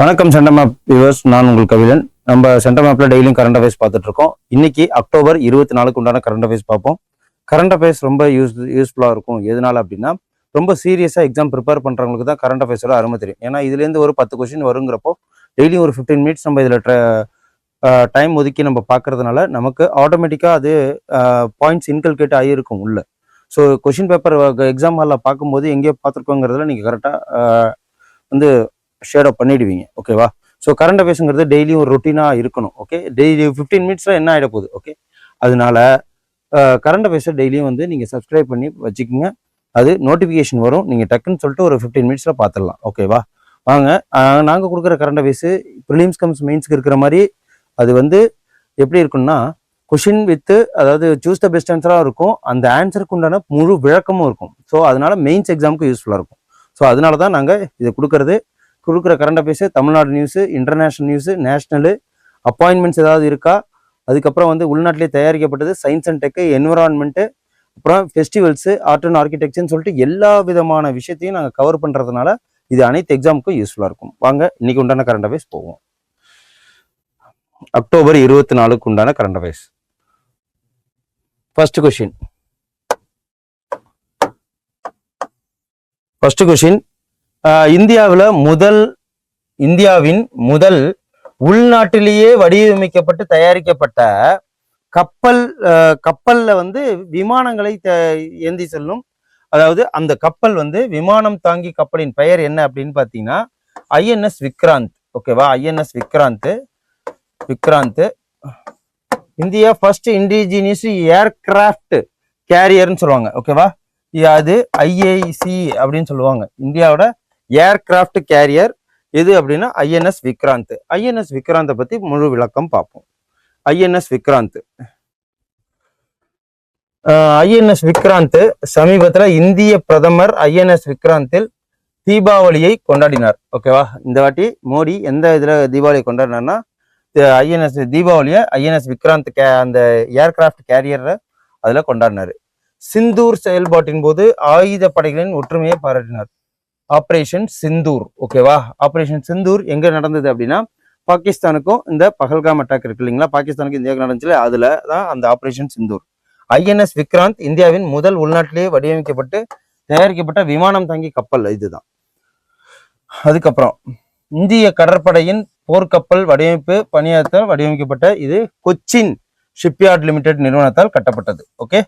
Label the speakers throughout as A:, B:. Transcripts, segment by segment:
A: வணக்கம் centre viewers நான் உங்கள் கவிழன் நம்ம சென்டர் டெய்லியும் கரண்ட் அஃபேர்ஸ் பார்த்துட்டு இருக்கோம் இன்னைக்கு அக்டோபர் இருபத்தி நாலுக்கு உண்டான கரண்ட் அஃபேர்ஸ் பார்ப்போம். கரண்ட் அஃபேர்ஸ் ரொம்ப யூஸ் யூஸ்ஃபுல்லாக இருக்கும். எதனால அப்படின்னா ரொம்ப சீரியஸாக எக்ஸாம் ப்ரிப்பேர் பண்ணுறவங்களுக்கு தான் கரண்ட் அஃபேர்ஸோட அருமை தெரியும். ஏன்னா இதுலேருந்து ஒரு பத்து கொஸ்டின் வருங்கிறப்போ டெய்லியும் ஒரு ஃபிஃப்டீன் மினிட்ஸ் நம்ம இதில் டைம் ஒதுக்கி நம்ம பார்க்கறதுனால நமக்கு ஆட்டோமேட்டிக்காக அது பாயிண்ட்ஸ் இன்கல்கேட் ஆகியிருக்கும் உள்ள. ஸோ கொஷின் பேப்பர் எக்ஸாம் ஹாலில் பார்க்கும்போது எங்கேயோ பார்த்துருக்கோங்கிறதுல நீங்கள் கரெக்டாக uh, வந்து ஷேட் அப் பண்ணிடுவீங்க. ஓகேவா ஸோ கரண்ட் அஃபேர்ஸுங்கிறது டெய்லியும் ஒரு ரொட்டீனாக இருக்கணும். ஓகே டெய்லி ஃபிஃப்டீன் மினிட்ஸில் என்ன ஆகிட போகுது? ஓகே அதனால கரண்ட் அஃபேர்ஸை டெய்லியும் வந்து நீங்கள் சப்ஸ்கிரைப் பண்ணி வச்சுக்கோங்க. அது நோட்டிஃபிகேஷன் வரும். நீங்கள் டக்குன்னு சொல்லிட்டு ஒரு ஃபிஃப்டீன் மினிட்ஸில் பார்த்துடலாம். ஓகேவா வாங்க. நாங்கள் கொடுக்குற கரண்ட் அஃபேர்ஸு ப்ரிலிம்ஸ் கம்ஸ் மெயின்ஸ்க்கு இருக்கிற மாதிரி அது வந்து எப்படி இருக்கும்னா கொஷின் வித்து அதாவது சூஸ் த பெஸ்ட் ஆன்சராக இருக்கும். அந்த ஆன்சருக்கு உண்டான முழு விளக்கமும் இருக்கும். ஸோ அதனால மெயின்ஸ் எக்ஸாமுக்கு யூஸ்ஃபுல்லாக இருக்கும். ஸோ அதனால தான் நாங்கள் இதை கொடுக்கறது. கொடுக்குற current affairs Tamil Nadu news international news national appointments ஏதாவது இருக்கா? அதுக்கப்புறம் வந்து உள்நாட்டிலே தயாரிக்கப்பட்டது சயின்ஸ் அண்ட் டெக்கு என்விரான்மெண்ட்டு அப்புறம் ஃபெஸ்டிவல்ஸு ஆர்ட் அண்ட் ஆர்கிடெக்சர்னு சொல்லிட்டு எல்லா விதமான விஷயத்தையும் நாங்கள் கவர் பண்ணுறதுனால இது அனைத்து எக்ஸாமுக்கும் யூஸ்ஃபுல்லாக இருக்கும். வாங்க இன்றைக்கி உண்டான கரண்ட் அஃபேர்ஸ் போவோம். அக்டோபர் இருபத்தி நாலுக்கு உண்டான current affairs first question first question இந்தியாவில் முதல் இந்தியாவின் முதல் உள்நாட்டிலேயே வடிவமைக்கப்பட்டு தயாரிக்கப்பட்ட கப்பல் கப்பலில் கப்பல்ல வந்து விமானங்களை ஏந்தி செல்லும். அதாவது அந்த கப்பல் வந்து விமானம் தாங்கி கப்பலின் பெயர் என்ன அப்படின்னு பார்த்தீங்கன்னா ஐஎன்எஸ் விக்ராந்த். ஓகேவா INS Vikrant. Vikrant. India first indigenous aircraft கேரியர்னு சொல்லுவாங்க. ஓகேவா அது ஐஏசி அப்படின்னு சொல்லுவாங்க. இந்தியாவோட ஏர்கிராஃப்ட் கேரியர் எது அப்படின்னா ஐஎன்எஸ் விக்ராந்த். ஐஎன்எஸ் விக்ராந்தை பத்தி முழு விளக்கம் பார்ப்போம். ஐஎன்எஸ் விக்ராந்த். ஐஎன்எஸ் விக்ராந்த் சமீபத்தில் இந்திய பிரதமர் ஐஎன்எஸ் விக்ராந்தில் தீபாவளியை கொண்டாடினார். ஓகேவா இந்த வாட்டி மோடி எந்த இதில் தீபாவளியை கொண்டாடினார்னா ஐஎன்எஸ் தீபாவளியை ஐஎன்எஸ் விக்ராந்த் கே அந்த ஏர்கிராஃப்ட் கேரியரை அதில் கொண்டாடினார். சிந்தூர் செயல்பாட்டின் போது ஆயுத படைகளின் ஒற்றுமையை பாராட்டினார். ஆப்ரேஷன் சிந்தூர் ஓகேவா ஆப்ரேஷன் சிந்தூர் எங்கே நடந்தது அப்படின்னா பாகிஸ்தானுக்கும் இந்த பகல்காம் அட்டாக் இருக்கு இல்லைங்களா? பாகிஸ்தானுக்கு இந்தியாவுக்கு நடந்துச்சு அதில் தான் அந்த ஆப்ரேஷன் சிந்தூர் ஐஎன்எஸ் விக்ராந்த் இந்தியாவின் முதல் உள்நாட்டிலேயே வடிவமைக்கப்பட்டு தயாரிக்கப்பட்ட விமானம் தாங்கி கப்பல் இதுதான். அதுக்கப்புறம் இந்திய கடற்படையின் போர்க்கப்பல் வடிவமைப்பு பணியாற்ற வடிவமைக்கப்பட்ட இது கொச்சின் ஷிப்யார்ட் லிமிடெட் நிறுவனத்தால் கட்டப்பட்டது. ஓகே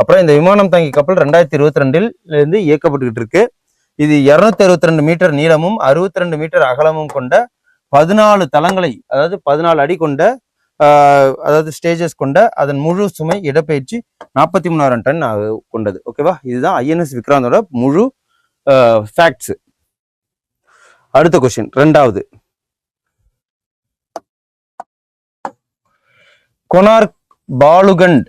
A: அப்புறம் இந்த விமானம் தாங்கி கப்பல் ரெண்டாயிரத்தி இருபத்தி ரெண்டில் இருந்து இயக்கப்பட்டுக்கிட்டு இருக்கு. இது இருநூத்தி அறுபத்தி ரெண்டு மீட்டர் நீளமும் அறுபத்தி ரெண்டு மீட்டர் அகலமும் கொண்ட பதினாலு தளங்களை அதாவது பதினாலு அடி கொண்ட அதாவது ஸ்டேஜஸ் கொண்ட அதன் முழு சுமை இடப்பெயர்ச்சி நாற்பத்தி மூணாயிரம் டன் கொண்டது. ஓகேவா இதுதான் ஐஎன்எஸ் விக்ராந்தோட முழு ஃபேக்ட்ஸ் அடுத்த கொஸ்டின் ரெண்டாவது. கொனார்க் பாலுகண்ட்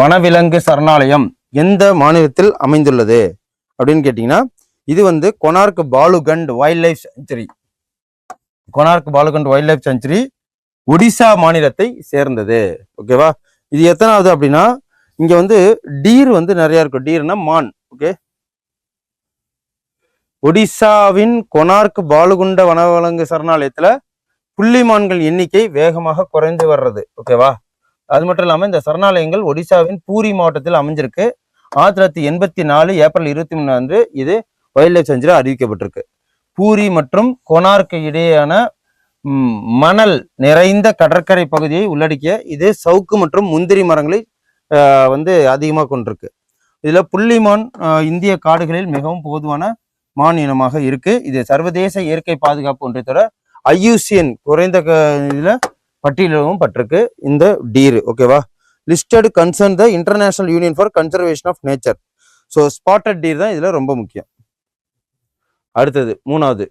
A: வனவிலங்கு சரணாலயம் எந்த மாநிலத்தில் அமைந்துள்ளது? அப்படின்னு கேட்டிங்கன்னா இது வந்து Konark Balukhand wildlife sanctuary. Konark Balukhand wildlife sanctuary Odisha மாநிலத்தை சேர்ந்தது. ஓகேவா? இது எத்தனாவது அப்படின்னா இங்க வந்து டீர் வந்து நிறைய இருக்கும். டீர்னா மான். ஓகே? ஒடிசாவின் கொனார்க் பாலுகுண்ட வனவிலங்கு சரணாலயத்துல புள்ளிமான்கள் எண்ணிக்கை வேகமாக குறைந்து வர்றது. ஓகேவா அது மட்டும் இல்லாம இந்த சரணாலயங்கள் ஒடிசாவின் பூரி மாவட்டத்தில் அமைஞ்சிருக்கு. ஆயிரத்தி தொள்ளாயிரத்தி எண்பத்தி நாலு ஏப்ரல் இருபத்தி மூணு அன்று இது வைல்ட் லைஃப் செஞ்சுரி அறிவிக்கப்பட்டிருக்கு. பூரி மற்றும் கொனார்க்கு இடையேயான மணல் நிறைந்த கடற்கரை பகுதியை உள்ளடக்கிய இது சவுக்கு மற்றும் முந்திரி மரங்களை வந்து அதிகமாக கொண்டிருக்கு. இதுல புள்ளிமான் இந்திய காடுகளில் மிகவும் பொதுவான மாநிலமாக இருக்கு. இது சர்வதேச இயற்கை பாதுகாப்பு ஒன்றியத்தோட ஐயூசியன் குறைந்த க- இதுல பட்டியலிடவும் பட்டிருக்கு. இந்த டீர் ஓகேவா? Listed concern the International Union for Conservation of Nature so spotted deer தான் இதுல ரொம்ப முக்கியம். அடுத்தது மூணாவது.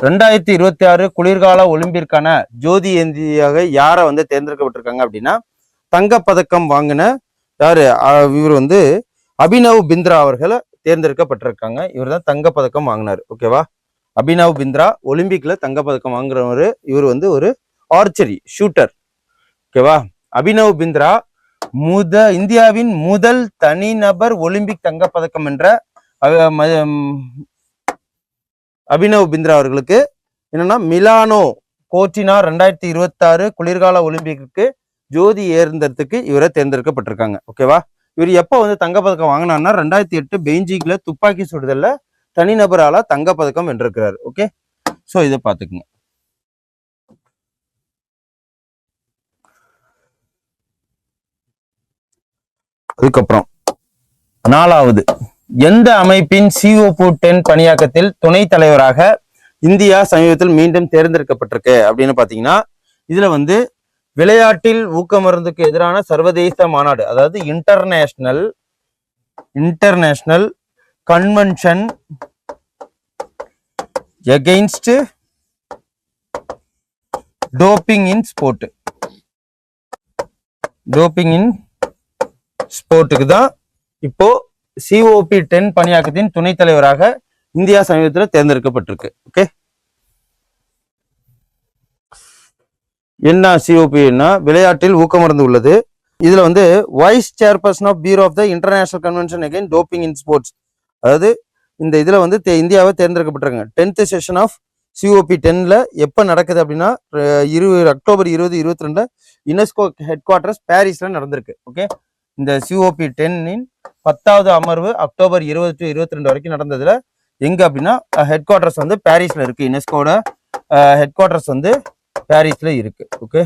A: ரெண்டாயிரத்தி இருபத்தி ஆறு குளிர்கால ஒலிம்பிற்கான ஜோதி ஏந்தியாக யாரை வந்து தேர்ந்தெடுக்கப்பட்டிருக்காங்க அப்படின்னா தங்கப்பதக்கம் வாங்கின யாரு? அஹ் இவர் வந்து அபினவ் பிந்த்ரா அவர்களை தேர்ந்தெடுக்கப்பட்டிருக்காங்க. இவர் தான் தங்கப்பதக்கம் வாங்கினார். ஓகேவா அபினவ் பிந்த்ரா ஒலிம்பிக்கில் தங்கப்பதக்கம் வாங்குறவர். இவர் வந்து ஒரு ஆர்ச்சரி ஷூட்டர் ஓகேவா அபினவ் பிந்த்ரா முத இந்தியாவின் முதல் தனிநபர் ஒலிம்பிக் தங்கப்பதக்கம் என்ற அபினவ் பிந்த்ரா அவர்களுக்கு என்னன்னா மிலானோ கோச்சினா ரெண்டாயிரத்தி இருபத்தாறு குளிர்கால ஒலிம்பிக்கு ஜோதி ஏர்ந்ததுக்கு இவரை தேர்ந்தெடுக்கப்பட்டிருக்காங்க. ஓகேவா இவர் எப்போ வந்து தங்கப்பதக்கம் வாங்கினார்னா ரெண்டாயிரத்தி எட்டு பெய்ஜிங்கில் துப்பாக்கி சுடுதலில் தனிநபரால தங்கப்பதக்கம் வென்றிருக்கிறாரு. ஓகே? ஸோ இதை பார்த்துக்குங்க அதுக்கப்புறம் நாலாவது. எந்த அமைப்பின் சிஓபு டென் பணியாக்கத்தில் துணைத் தலைவராக இந்தியா சமீபத்தில் மீண்டும் தேர்ந்தெடுக்கப்பட்டிருக்கு அப்படின்னு பாத்தீங்கன்னா இதுல வந்து விளையாட்டில் ஊக்கமருந்துக்கு எதிரான சர்வதேச மாநாடு அதாவது International International Convention against doping in sport doping in ஸ்போர்ட்டுக்கு தான் இப்போ சிஓபி டென் பணியாக்கத்தின் துணைத் தலைவராக இந்தியா சமீபத்தில் தேர்ந்தெடுக்கப்பட்டிருக்கு. ஓகே என்ன சிஓபின்னா விளையாட்டில் ஊக்கமருந்து உள்ளது. இதுல வந்து vice chairperson of bureau of the International Convention again doping in sports அதாவது இந்த இதுல வந்து தே- இந்தியாவை தேர்ந்தெடுக்கப்பட்டிருக்காங்க. டென்த் செஷன் ஆஃப் சிஓபி டென்ல எப்போ நடக்குது அப்படின்னா இருபது அக்டோபர் இருபது இருபத்தி ரெண்டுல யுனெஸ்கோ ஹெட் குவார்டர்ஸ் பாரிஸ்ல நடந்திருக்கு ஓகே இந்த சிஓபி டென்னின் பத்தாவது அமர்வு அக்டோபர் இருபது டு இருபத்தி ரெண்டு வரைக்கும் நடந்ததுல எங்க அப்படின்னா ஹெட் குவார்டர்ஸ் வந்து பாரிஸ்ல இருக்கு. யுனெஸ்கோட ஹெட் குவார்டர்ஸ் வந்து பாரிஸ்ல இருக்கு. ஓகே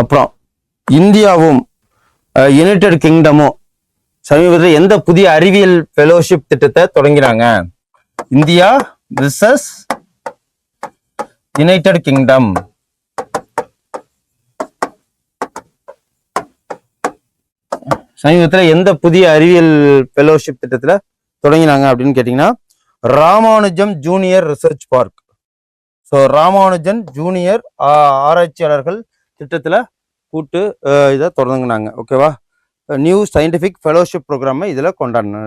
A: அப்புறம் இந்தியாவும் யுனைடெட் கிங்டமும் சமீபத்தில் எந்த புதிய அறிவியல் ஃபெலோஷிப் திட்டத்தை தொடங்கினாங்க? இந்தியா விசஸ் யுனைடெட் கிங்டம் சமீபத்தில் எந்த புதிய அறிவியல் ஃபெலோஷிப் திட்டத்தில் தொடங்கினாங்க அப்படின்னு கேட்டிங்கன்னா Ramanujam junior research park so Ramanujan junior ஆராய்ச்சியாளர்கள் திட்டத்தில் கூட்டு இதை தொடங்கினாங்க. ஓகேவா நியூ சயின்டிஃபிக் ஃபெலோஷிப் ப்ரோக்ராமை இதில் கொண்டாடின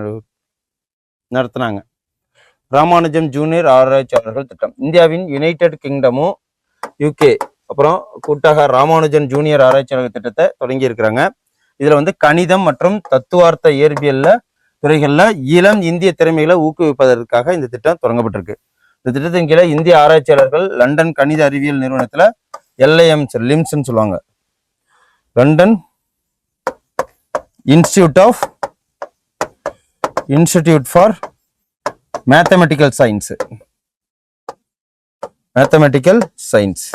A: நடத்துனாங்க. ராமானுஜம் ஜூனியர் ஆராய்ச்சியாளர்கள் திட்டம். இந்தியாவின் யுனைடெட் கிங்டமும் யூகே அப்புறம் கூட்டாக ராமானுஜன் ஜூனியர் ஆராய்ச்சியாளர்கள் திட்டத்தை தொடங்கியிருக்கிறாங்க. இதுல வந்து கணிதம் மற்றும் தத்துவார்த்த இயற்பியல்ல துறைகள்ல இளம் இந்திய திறமைகளை ஊக்குவிப்பதற்காக இந்த திட்டம் தொடங்கப்பட்டிருக்கு. இந்த திட்டத்தின் கீழே இந்திய ஆராய்ச்சியாளர்கள் லண்டன் கணித அறிவியல் நிறுவனத்துல எல்ஐஎம்ஸ் லிம்ஸ்ன்னு சொல்லுவாங்க. London Institute of Institute for Mathematical Science. Mathematical Science.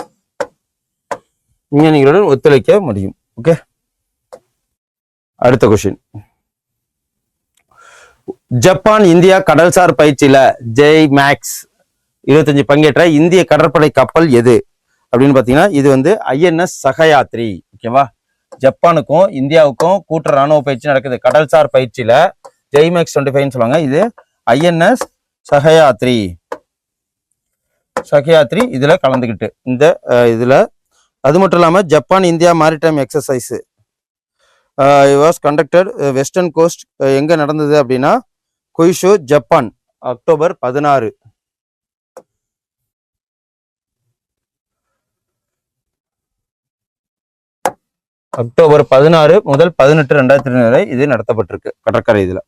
A: விஞ்ஞானிகளுடன் ஒத்துழைக்க முடியும். ஓகே? அடுத்த கொஸ்டின் ஜப்பான் இந்தியா கடல்சார் பயிற்சியில ஜெய் மேக்ஸ் இருபத்தஞ்சு பங்கேற்ற இந்திய கடற்படை கப்பல் எது? அப்படின்னு பாத்தீங்கன்னா இது வந்து ஐஎன்எஸ் சகயாத்ரி ஓகேவா? ஜப்பானுக்கும் இந்தியாவுக்கும் கூட்டு ராணுவ பயிற்சி நடக்குது. கடல்சார் பயிற்சியில ஜெய் மேக்ஸ் டுவெண்ட்டி ஃபைவ்னு சொல்லுவாங்க. இது ஐஎன்எஸ் சகயாத்ரி. சகயாத்ரி இதுல கலந்துக்கிட்டு இந்த இதுல அது மட்டும் இல்லாம Japan India maritime exercise was conducted western coast எங்கே நடந்தது அப்படின்னா கொய்ஷோ ஜப்பான் அக்டோபர் பதினாறு. அக்டோபர் பதினாறு முதல் பதினெட்டு ரெண்டாயிரத்தி ரெண்டு வரை இது நடத்தப்பட்டிருக்கு கடற்கரை இதில்.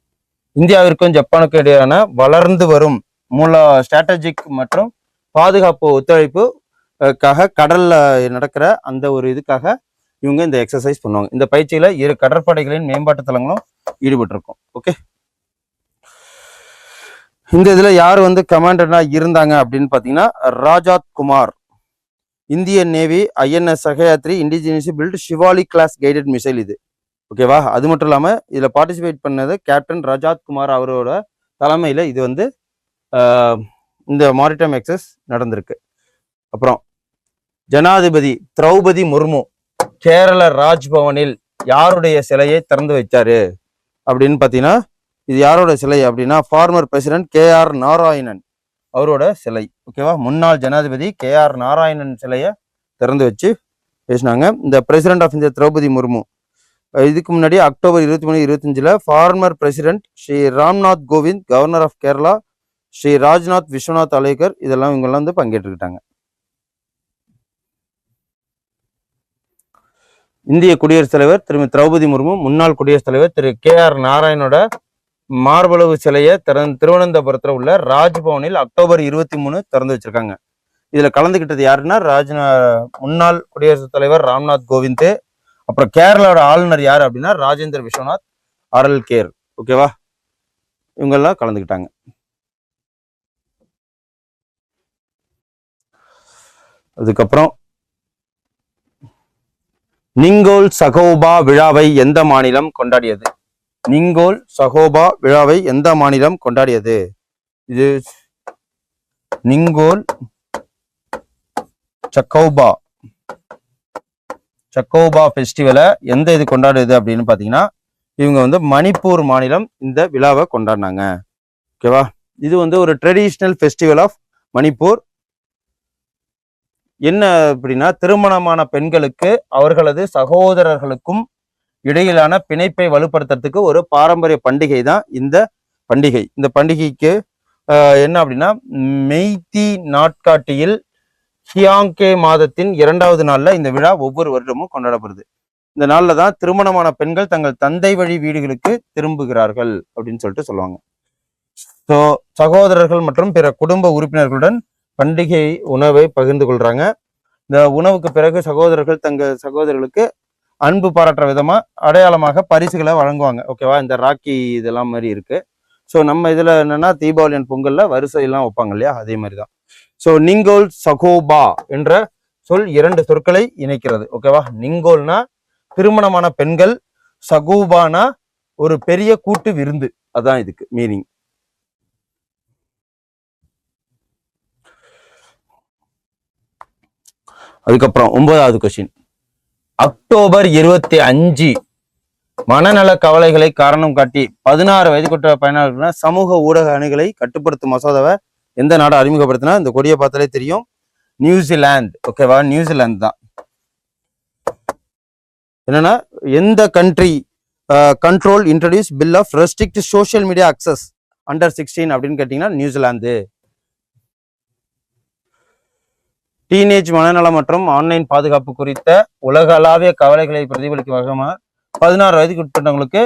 A: இந்தியாவிற்கும் ஜப்பானுக்கும் இடையான வளர்ந்து வரும் மூல ஸ்ட்ராட்டஜிக் மற்றும் பாதுகாப்பு ஒத்துழைப்பு காக கடல்ல நடக்கிற அந்த ஒரு இதுக்காக இவங்க இந்த எக்ஸசைஸ் பண்ணுவாங்க. இந்த பயிற்சியில இரு கடற்படைகளின் மேம்பாட்டு தளங்களும் ஈடுபட்டிருக்கும். ஓகே இந்த இதுல யார் வந்து கமாண்டரா இருந்தாங்க அப்படின்னு பாத்தீங்கன்னா Rajat Kumar. Indian Navy INS Sahyadri indigenous built Shivalik class guided missile இது. ஓகேவா அது மட்டும் இல்லாம இதுல பார்ட்டிசிபேட் பண்ணது கேப்டன் ராஜாத் குமார் அவரோட தலைமையில இது வந்து இந்த மாரிடம் எக்ஸஸ் நடந்திருக்கு. அப்புறம் ஜனாதிபதி திரௌபதி முர்மு. கேரள ராஜ்பவனில் யாருடைய சிலையை திறந்து வைச்சாரு அப்படின்னு பார்த்தீங்கன்னா இது யாரோட சிலை அப்படின்னா former president K R Narayanan அவரோட சிலை. ஓகேவா முன்னாள் ஜனாதிபதி கே ஆர் நாராயணன் சிலையை திறந்து வச்சு பேசினாங்க. இந்த President of India Droupadi Murmu. இதுக்கு முன்னாடி அக்டோபர் இருபத்தி மூணு இருபத்தஞ்சில் former president Shri Ramnath Kovind governor of Kerala Shri Rajnath Vishwanath Arlekar இதெல்லாம் இவங்கெல்லாம் வந்து பங்கேற்றுக்கிட்டாங்க. இந்திய குடியரசுத் தலைவர் திருமதி திரௌபதி முர்மு முன்னாள் குடியரசுத் தலைவர் திரு கே ஆர் நாராயணோட மார்பளவு சிலையை திறந்து திருவனந்தபுரத்தில் உள்ள ராஜ்பவனில் அக்டோபர் இருபத்தி மூணு திறந்து வச்சிருக்காங்க. இதில் கலந்துக்கிட்டது யாருன்னா ராஜ்நா முன்னாள் குடியரசுத் தலைவர் ராம்நாத் கோவிந்த் அப்புறம் கேரளாவோட ஆளுநர் யார் அப்படின்னா ராஜேந்திர விஸ்வநாத் ஆர்எல் கேர். ஓகேவா? இவங்கெல்லாம் கலந்துக்கிட்டாங்க அதுக்கப்புறம் நிங்கோல் சகோபா விழாவை எந்த மாநிலம் கொண்டாடியது? நிங்கோல் சகோபா விழாவை எந்த மாநிலம் கொண்டாடியது? இது நிங்கோல் சக்கோபா சக்கோபா ஃபெஸ்டிவலை எந்த இது கொண்டாடுது அப்படின்னு பார்த்தீங்கன்னா இவங்க வந்து மணிப்பூர் மாநிலம் இந்த விழாவை கொண்டாடினாங்க. ஓகேவா? இது வந்து ஒரு ட்ரெடிஷ்னல் ஃபெஸ்டிவல் ஆஃப் மணிப்பூர் என்ன அப்படின்னா திருமணமான பெண்களுக்கு அவர்களது சகோதரர்களுக்கும் இடையிலான பிணைப்பை வலுப்படுத்துறதுக்கு ஒரு பாரம்பரிய பண்டிகை தான் இந்த பண்டிகை. இந்த பண்டிகைக்கு என்ன அப்படின்னா மெய்தி நாட்காட்டியில் ஹியாங்கே மாதத்தின் இரண்டாவது நாளில் இந்த விழா ஒவ்வொரு வருடமும் கொண்டாடப்படுது. இந்த நாளில் தான் திருமணமான பெண்கள் தங்கள் தந்தை வழி வீடுகளுக்கு திரும்புகிறார்கள் அப்படின்னு சொல்லிட்டு சொல்லுவாங்க. ஸோ சகோதரர்கள் மற்றும் பிற குடும்ப உறுப்பினர்களுடன் பண்டிகை உணவை பகிர்ந்து கொள்கிறாங்க இந்த உணவுக்கு பிறகு சகோதரர்கள் தங்கள் சகோதரர்களுக்கு அன்பு பாராட்டுற விதமாக அடையாளமாக பரிசுகளை வழங்குவாங்க. ஓகேவா இந்த ராக்கி இதெல்லாம் மாதிரி இருக்குது ஸோ நம்ம இதில் என்னென்னா தீபாவளி பொங்கலில் வரிசையெல்லாம் வைப்பாங்க இல்லையா? அதே மாதிரி தான் ஸோ நிங்கோல் சகோபா என்ற சொல் இரண்டு சொற்களை இணைக்கிறது. ஓகேவா நிங்கோல்னா திருமணமான பெண்கள் சகூபானா ஒரு பெரிய கூட்டு விருந்து. அதான் இதுக்கு மீனிங் அதுக்கப்புறம் ஒன்பதாவது கொஸ்டின் அக்டோபர் இருபத்தி அஞ்சு. மனநல கவலைகளை காரணம் காட்டி பதினாறு வயதுக்குட்ட பயனாளர்கள் சமூக ஊடக அணுகளை கட்டுப்படுத்தும் மசோதாவை எந்த நாடு அறிமுகப்படுத்தினா இந்த கொடியை பார்த்தாலே தெரியும். நியூசிலாந்து ஓகேவா நியூசிலாந்து தான். என்னன்னா எந்த country control introduce bill of restrict social media access under sixteen அப்படின்னு கேட்டிங்கன்னா நியூசிலாந்து டீனேஜ் மனநலம் மற்றும் ஆன்லைன் பாதுகாப்பு குறித்த உலகளாவிய கவலைகளை பிரதிபலிக்கும் வகையாக பதினாறு வயதுக்கு உட்பட்டவங்களுக்கு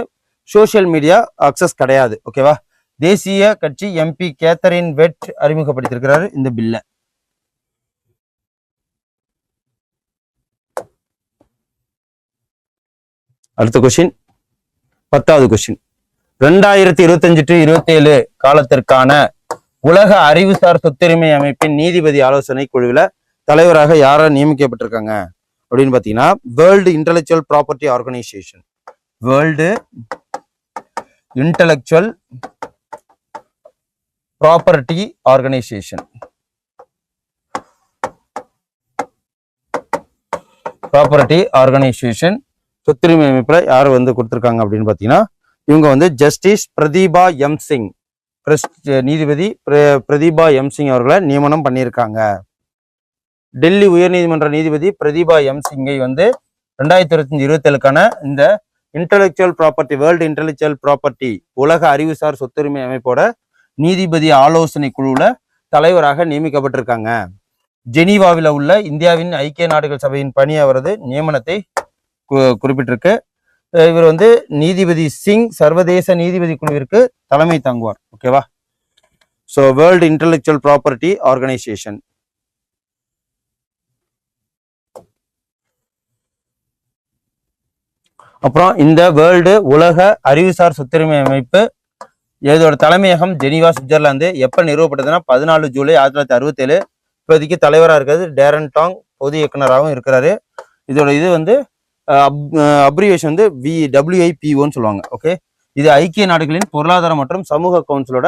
A: சோசியல் மீடியா அக்சஸ் கிடையாது. ஓகேவா தேசிய கட்சி எம்பி கேத்தரின் வெட் அறிமுகப்படுத்தியிருக்கிறாரு இந்த பில்லை அடுத்த கொஸ்டின் பத்தாவது கொஸ்டின் ரெண்டாயிரத்தி இருபத்தஞ்சு டு இருபத்தி ஏழு காலத்திற்கான உலக அறிவுசார் சொத்துரிமை அமைப்பின் நீதிபதி ஆலோசனை குழுவில் தலைவராக யாரை நியமிக்கப்பட்டிருக்காங்க? அப்படின்னு பார்த்தீங்கன்னா World Intellectual Property Organization World Intellectual Property Organization Property Organization சொத்துரிமை அமைப்பில் யார் வந்து கொடுத்துருக்காங்க அப்படின்னு பார்த்தீங்கன்னா இவங்க வந்து ஜஸ்டிஸ் பிரதீபா எம் சிங் பிரஸ்- நீதிபதி பிர- பிரதீபா எம் சிங் அவர்களை நியமனம் பண்ணியிருக்காங்க. டெல்லி உயர்நீதிமன்ற நீதிபதி பிரதீபா எம் சிங்கை வந்து ரெண்டாயிரத்தி இருபத்தஞ்சு இருபத்தேழுக்கான இந்த intellectual property World Intellectual Property உலக அறிவுசார் சொத்துரிமை அமைப்போட நீதிபதி ஆலோசனை குழுவில் தலைவராக நியமிக்கப்பட்டிருக்காங்க. ஜெனீவாவில் உள்ள இந்தியாவின் ஐக்கிய நாடுகள் சபையின் பணி அவரது நியமனத்தை கு- குறிப்பிட்டிருக்கு. இவர் வந்து நீதிபதி சிங் சர்வதேச நீதிபதி குழுவிற்கு தலைமை தாங்குவார். ஓகேவா? So World Intellectual Property Organization அப்புறம் இந்த வேர்ல்டு உலக அறிவுசார் சொத்துரிமை அமைப்பு இதோட தலைமையகம் ஜெனீவா சுவிட்சர்லாந்து. எப்போ நிறுவப்பட்டதுன்னா பதினாலு ஜூலை ஆயிரத்தி தொள்ளாயிரத்தி அறுபத்தேழு. இப்போதைக்கு தலைவராக இருக்கிறது டேரன் டாங் பொது இயக்குனராகவும் இருக்கிறாரு. இதோட இது வந்து அப்ரிவேஷன் வந்து வி டபிள்யூஐபிஓன்னு சொல்லுவாங்க ஓகே இது ஐக்கிய நாடுகளின் பொருளாதார மற்றும் சமூக கவுன்சிலோட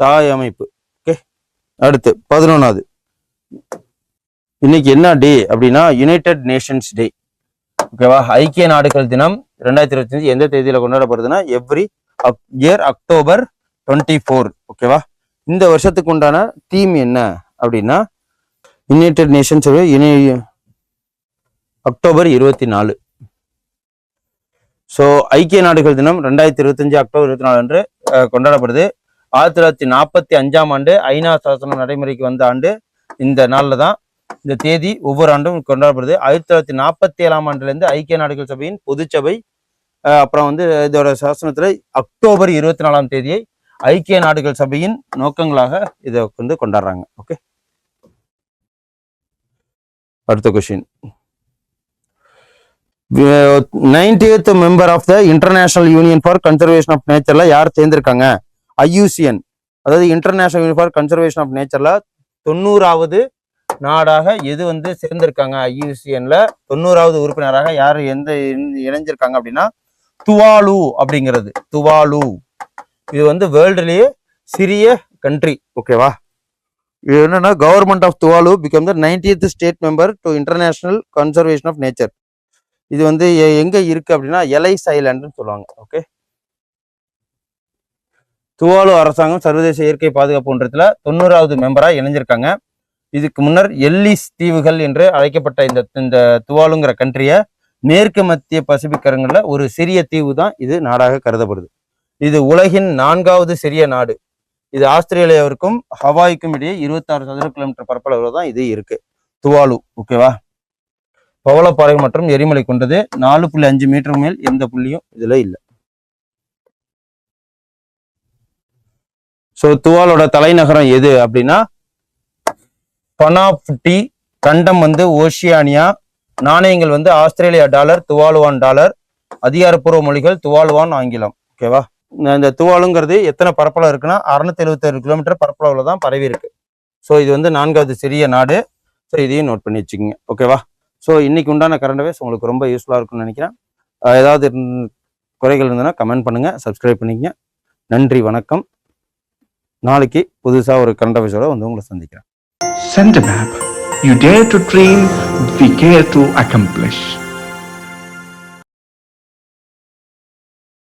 A: தாய் அமைப்பு ஓகே அடுத்து பதினொன்னாவது. இன்னைக்கு என்ன டே அப்படின்னா யுனைடெட் நேஷன்ஸ் டே ஓகேவா? ஐக்கிய நாடுகள் தினம் ரெண்டாயிரத்தி இருபத்தஞ்சு எந்த தேதியில கொண்டாடப்படுதுன்னா every year October twenty four ஓகேவா? இந்த வருஷத்துக்கு உண்டான தீம் என்ன அப்படின்னா யுனைடெட் நேஷன்ஸ் அக்டோபர் இருபத்தி நாலு. ஸோ ஐக்கிய நாடுகள் தினம் ரெண்டாயிரத்தி இருபத்தஞ்சு அக்டோபர் இருபத்தி நாலு அன்று கொண்டாடப்படுது. ஆயிரத்தி தொள்ளாயிரத்தி நாற்பத்தி அஞ்சாம் ஆண்டு ஐநா சாசனம் நடைமுறைக்கு வந்த ஆண்டு இந்த நாளில் தான் இந்த தேதி ஒவ்வொரு ஆண்டும் கொண்டாடப்படுது. ஆயிரத்தி தொள்ளாயிரத்தி நாற்பத்தி ஏழாம் ஆண்டுலேருந்து ஐக்கிய நாடுகள் சபையின் பொதுச்சபை அப்புறம் வந்து இதோட சாசனத்தில் அக்டோபர் இருபத்தி நாலாம் தேதியை ஐக்கிய நாடுகள் சபையின் நோக்கங்களாக இதை வந்து கொண்டாடுறாங்க. ஓகே அடுத்த question ninetieth member of the International Union for Conservation of நேச்சர்ல யார் சேர்ந்திருக்காங்க? ஐயூசிஎன் அதாவது International Union for Conservation of நேச்சர்ல தொண்ணூறாவது நாடாக எது வந்து சேர்ந்திருக்காங்க ஐயூசிஎன்ல தொண்ணூறாவது உறுப்பினராக யார் எந்த இணை- இணைஞ்சிருக்காங்க அப்படின்னா துவாலு அப்படிங்கிறது. துவாலு. இது வந்து வேர்ல்டுலேயே சிறிய கண்ட்ரி ஓகேவா? இது என்னன்னா government of Tuvalu become the ninetieth state member to International Conservation of Nature இது வந்து எ- எங்க இருக்கு அப்படின்னா எலைஸ் ஐலாண்டுன்னு சொல்லுவாங்க. ஓகே? துவாலு அரசாங்கம் சர்வதேச இயற்கை பாதுகாப்பு ஒன்றத்துல தொண்ணூறாவது மெம்பரா இணைஞ்சிருக்காங்க. இதுக்கு முன்னர் எல்லிஸ் தீவுகள் என்று அழைக்கப்பட்ட இந்த இந்த துவாலுங்கிற கண்ட்ரிய மேற்கு மத்திய பசிபிக்கரங்களில் ஒரு சிறிய தீவு தான் இது நாடாக கருதப்படுது. இது உலகின் நான்காவது சிறிய நாடு. இது ஆஸ்திரேலியாவிற்கும் ஹவாய்க்கும் இடையே இருபத்தாறு சதுர கிலோமீட்டர் பரப்பளவில் தான் இது இருக்கு. துவாலு ஓகேவா பவளப்பாறை மற்றும் எரிமலை கொண்டது நாலு புள்ளி அஞ்சு மீட்டர் மேல் எந்த புள்ளியும் இதுல இல்ல. ஸோ துவாலோட தலைநகரம் எது அப்படின்னா பனாப்டி கண்டம் வந்து ஓஷியானியா நாணயங்கள் வந்து ஆஸ்திரேலியா டாலர் துவாலுவான் டாலர் அதிகாரப்பூர்வ மொழிகள் துவாலுவான் ஆங்கிலம். ஓகேவா? இந்த- துவாலுங்கிறது எத்தனை பரப்பளவு இருக்குன்னா அறுநூத்தி எழுபத்தேழு கிலோமீட்டர் பரப்பளவுல தான் பரவி இருக்கு. ஸோ இது வந்து நான்காவது சிறிய நாடு. ஸோ இதையும் நோட் பண்ணி வச்சுக்கோங்க. ஓகேவா? ஸோ இன்னைக்கு உண்டான கரண்ட் அவேர்ஸ் உங்களுக்கு ரொம்ப யூஸ்ஃபுல்லாக இருக்கும்னு நினைக்கிறேன். ஏதாவது குறைகள் இருந்ததுன்னா கமெண்ட் பண்ணுங்கள் சப்ஸ்கிரைப் பண்ணிக்கங்க. நன்றி வணக்கம். நாளைக்கு புதுசாக ஒரு கரண்ட் அவேர்ஸோட வந்து உங்களை சந்திக்கிறேன்.
B: Send a map. You dare to dream, we care to accomplish.